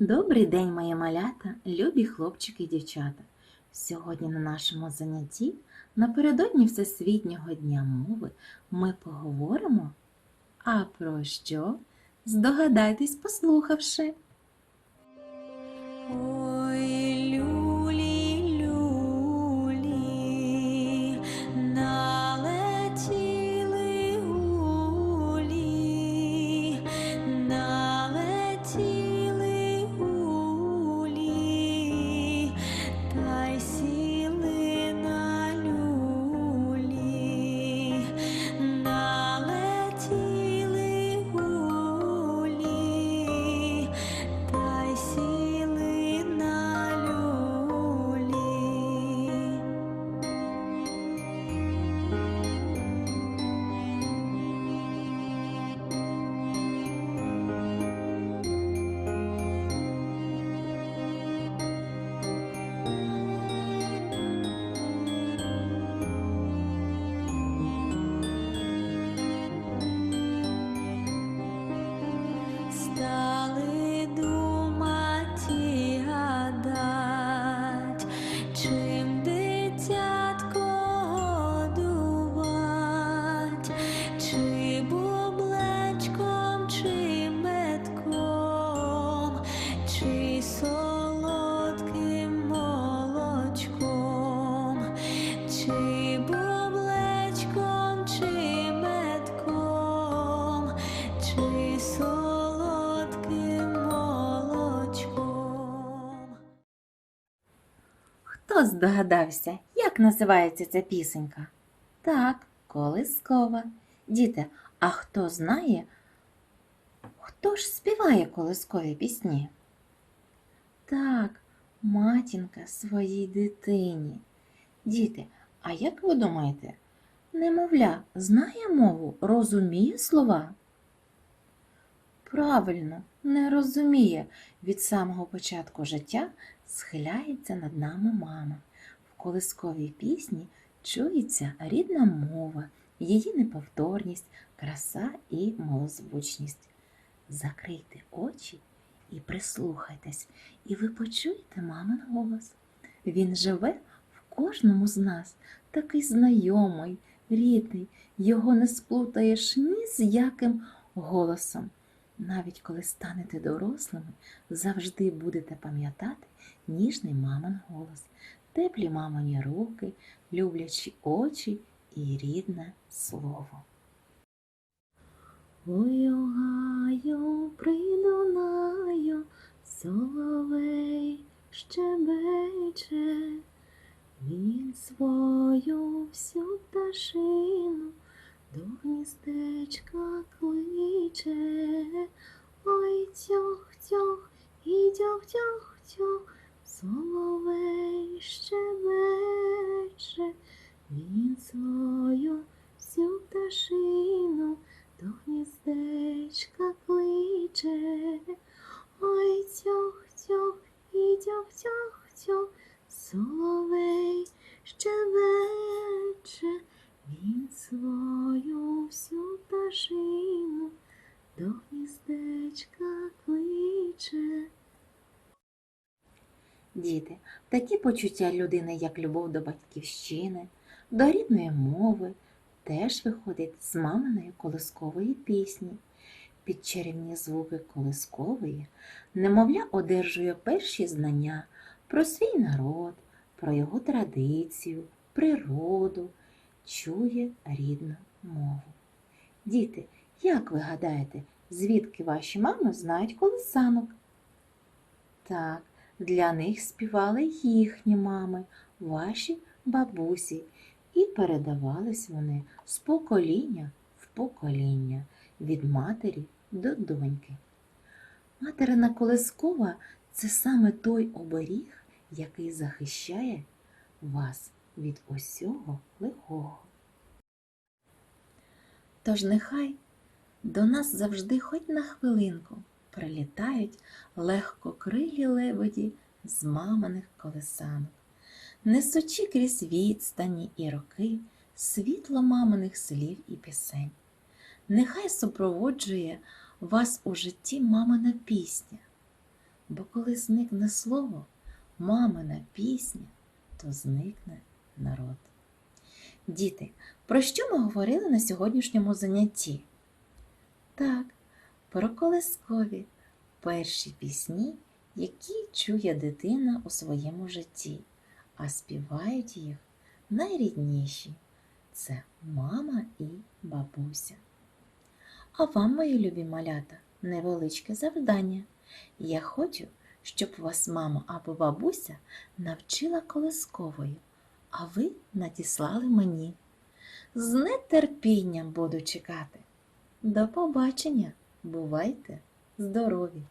Добрий день, мої малята, любі хлопчики і дівчата. Сьогодні на нашому занятті напередодні Всесвітнього дня мови ми поговоримо. А про що? Здогадайтесь, послухавши. Хто здогадався, як називається ця пісенька? Так, колискова. Діти, а хто знає, хто ж співає колискові пісні? Так, матінка своїй дитині. Діти, а як ви думаєте, немовля знає мову, розуміє слова? Правильно, не розуміє. Від самого початку життя схиляється над нами мама. В колисковій пісні чується рідна мова, її неповторність, краса і малозвучність. Закрийте очі і прислухайтесь, і ви почуєте мамин голос. Він живе в кожному з нас, такий знайомий, рідний, його не сплутаєш ні з яким голосом. Навіть коли станете дорослими, завжди будете пам'ятати ніжний мамин голос, теплі мамині руки, люблячі очі і рідне слово. Ой, у гаю придунаю, соловей щебече, він свою всю пташину до гніздечка кличе. Соловей щебече, він свою всю пташину до гніздечка кличе. Ой, тьох, тьох, і тьох, тьох, тьох, соловей щебече, він свою всю пташину Діти, такі почуття людини, як любов до батьківщини, до рідної мови, теж виходять з маминої колискової пісні. Під чарівні звуки колискової немовля одержує перші знання про свій народ, про його традицію, природу, чує рідну мову. Діти, як ви гадаєте, звідки ваші мами знають колисанок? Так, для них співали їхні мами, ваші бабусі, і передавались вони з покоління в покоління, від матері до доньки. Материна колискова це саме той оберіг, який захищає вас від усього лихого. Тож нехай до нас завжди хоч на хвилинку прилітають легкокрилі лебеді з маминих колесанок, несучи крізь відстані і роки світло маминих слів і пісень. Нехай супроводжує вас у житті мамина пісня. Бо коли зникне слово, мамина пісня, то зникне народ. Діти, про що ми говорили на сьогоднішньому занятті? Так, про колискові перші пісні, які чує дитина у своєму житті, а співають їх найрідніші це мама і бабуся. А вам, мої любі малята, невеличке завдання. Я хочу, щоб вас мама або бабуся навчила колисковою, а ви надіслали мені. З нетерпінням буду чекати. До побачення! Бувайте здорові!